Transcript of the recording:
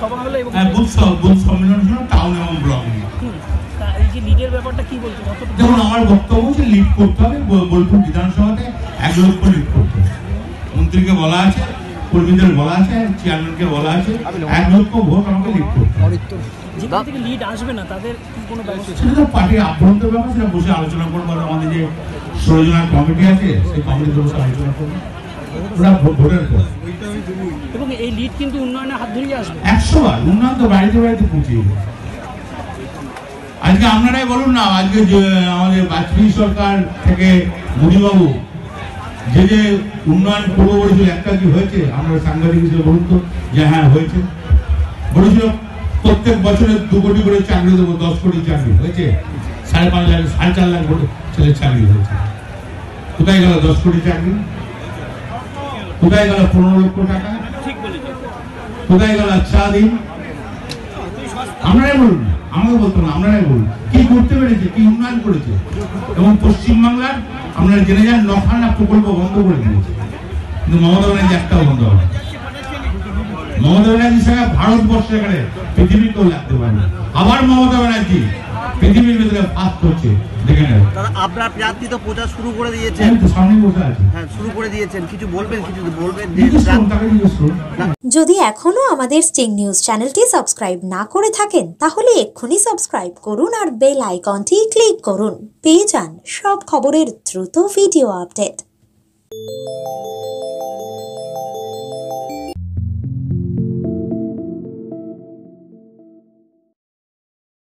সভা হলো এবং হ্যাঁ, বুথ সম্মেলন ছিল টাউন এবং ব্লক এই যে লিডের ব্যাপারটা কি দেখুন আমার বক্তব্য হচ্ছে লিড করতে হবে বোলপুর বিধানসভাতে এক লক্ষ লিড করতে হবে। মন্ত্রীকে বলা আছে কর্মীদের বলা আছে চেয়ারম্যানকে বলা আছে এক লক্ষ ভোট আমাকে লিড করতে হবে। যেখান থেকে লিড আসবে না তাদের কোনো ব্যবস্থা? সেটা তো পার্টির আভ্যন্তর ব্যাপার সেটা বসে আলোচনা করব আমাদের যে ষোলো জনের কমিটি আছে সেই কমিটিতে বসে আলোচনা করব। ভোটের পর। এবং এই লিড কিন্তু উন্নয়নের হাত ধরেই আসবে। একশো বার উন্নয়ন তো বাড়িতে বাড়িতে পৌঁছে আজকে আপনারাই বলুন না আজকে আমাদের বাজপেয়ী সরকার থেকে মোদীবাবু যে যে উন্নয়ন করব বলেছিল একটা কি হয়েছে? আমরা সাংবাদিক হিসেবে বলুন তো যে হ্যাঁ হয়েছে। বলেছিল প্রত্যেক বছরে দু কোটি করে চাকরি দেবো দশ কোটি চাকরি। হয়েছে? সাড়ে পাঁচ লাখ সাড়ে চার লাখ করে ছেলে চাকরি হয়েছে। কোথায় গেল দশ কোটি চাকরি? কোথায় গেল পনেরো লক্ষ টাকা। কোথায় গেল আচ্ছা দিন। আমরাই বলুন আমাকে বলতো না আমরাই বলুন। কি করতে পেরেছে কি উন্নয়ন করেছে? এবং পশ্চিমবাংলার আপনারা জেনে যান নখানা প্রকল্প বন্ধ করে দিয়েছে। কিন্তু মমতা ব্যানার্জি একটাও বন্ধ হবে মমতা ব্যানার্জি সারা ভারতবর্ষে এখানে পৃথিবী কেউ লাগতে পারে না। আবার মমতা ব্যানার্জি পৃথিবীর ভিতরে করছে দেখে নেবে আপনার প্রার্থী তো প্রচার শুরু করে দিয়েছেন। সামনে বসে আছি। হ্যাঁ শুরু করে দিয়েছেন। কিছু বলবেন কিছু বলবেন যদি এখনও আমাদের স্টিং নিউজ চ্যানেলটি সাবস্ক্রাইব না করে থাকেন তাহলে এক্ষুনি সাবস্ক্রাইব করুন আর বেল আইকনটি ক্লিক করুন। পেয়ে যান সব খবরের দ্রুত ভিডিও আপডেট।